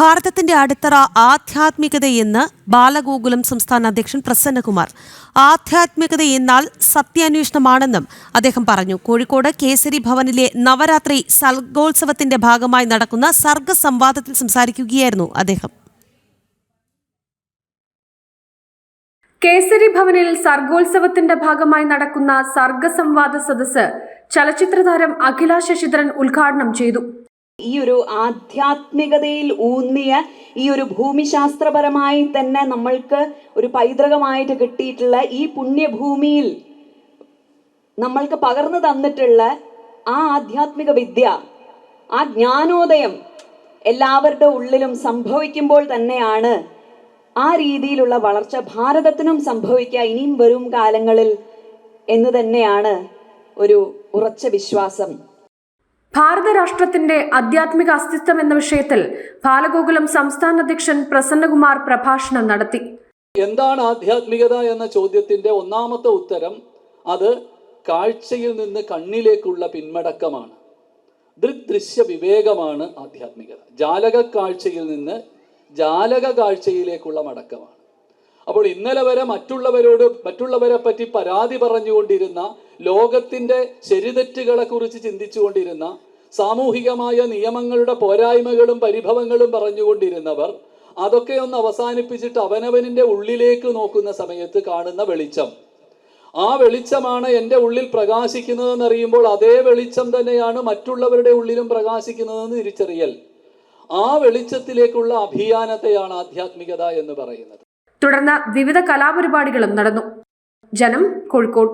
ഭാരതത്തിന്റെ അടിത്തറ ആധ്യാത്മികതയെന്ന് ബാലഗോകുലം സംസ്ഥാന അധ്യക്ഷൻ പ്രസന്നകുമാർ. ആധ്യാത്മികത എന്നാൽ സത്യാന്വേഷണമാണെന്നും അദ്ദേഹം പറഞ്ഞു. കോഴിക്കോട് കേസരി ഭവനിലെ നവരാത്രി സർഗോത്സവത്തിന്റെ ഭാഗമായി നടക്കുന്ന സർഗസംവാദത്തിൽ സംസാരിക്കുകയായിരുന്നു അദ്ദേഹം. കേസരി ഭവനിൽ സർഗോത്സവത്തിന്റെ ഭാഗമായി നടക്കുന്ന സർഗസംവാദ സദസ്സ് ചലച്ചിത്രതാരം അഖില ശശിധരൻ ഉദ്ഘാടനം ചെയ്തു. ഈ ഒരു ആധ്യാത്മികതയിൽ ഊന്നിയ ഈ ഒരു ഭൂമിശാസ്ത്രപരമായി തന്നെ നമ്മൾക്ക് ഒരു പൈതൃകമായിട്ട് കിട്ടിയിട്ടുള്ള ഈ പുണ്യഭൂമിയിൽ നമ്മൾക്ക് പകർന്നു തന്നിട്ടുള്ള ആ ആധ്യാത്മിക വിദ്യ ആ ജ്ഞാനോദയം എല്ലാവരുടെ ഉള്ളിലും സംഭവിക്കുമ്പോൾ തന്നെയാണ് ആ രീതിയിലുള്ള വളർച്ച ഭാരതത്തിനും സംഭവിക്കുക ഇനിയും വരും കാലങ്ങളിൽ എന്ന് തന്നെയാണ് ഒരു ഉറച്ച വിശ്വാസം. ഭാരത രാഷ്ട്രത്തിന്റെ ആധ്യാത്മിക അസ്തിത്വം എന്ന വിഷയത്തിൽ ബാലഗോകുലം സംസ്ഥാന അധ്യക്ഷൻ പ്രസന്നകുമാർ പ്രഭാഷണം നടത്തി. എന്താണ് ആധ്യാത്മികത എന്ന ചോദ്യത്തിന്റെ ഒന്നാമത്തെ ഉത്തരം അത് കാഴ്ചയിൽ നിന്ന് കണ്ണിലേക്കുള്ള പിന്മടക്കമാണ്. ദൃഗ്ദൃശ്യ വിവേകമാണ് ആധ്യാത്മികത. ജാലക കാഴ്ചയിൽ നിന്ന് ജാലക കാഴ്ചയിലേക്കുള്ള മടക്കമാണ്. അപ്പോൾ ഇന്നലെ വരെ മറ്റുള്ളവരോട് മറ്റുള്ളവരെ പറ്റി പരാതി പറഞ്ഞുകൊണ്ടിരുന്ന ലോകത്തിന്റെ ശരിതെറ്റുകളെ കുറിച്ച് ചിന്തിച്ചുകൊണ്ടിരുന്ന സാമൂഹികമായ നിയമങ്ങളുടെ പോരായ്മകളും പരിഭവങ്ങളും പറഞ്ഞുകൊണ്ടിരുന്നവർ അതൊക്കെ ഒന്ന് അവസാനിപ്പിച്ചിട്ട് അവനവനിന്റെ ഉള്ളിലേക്ക് നോക്കുന്ന സമയത്ത് കാണുന്ന വെളിച്ചം. ആ വെളിച്ചമാണ് എന്റെ ഉള്ളിൽ പ്രകാശിക്കുന്നതെന്ന് അറിയുമ്പോൾ അതേ വെളിച്ചം തന്നെയാണ് മറ്റുള്ളവരുടെ ഉള്ളിലും പ്രകാശിക്കുന്നതെന്ന് തിരിച്ചറിയൽ. ആ വെളിച്ചത്തിലേക്കുള്ള അഭിയാനത്തെയാണ് ആധ്യാത്മികത എന്ന് പറയുന്നത്. തുടർന്ന് വിവിധ കലാപരിപാടികളും നടന്നു. ജനം കോഴിക്കോട്.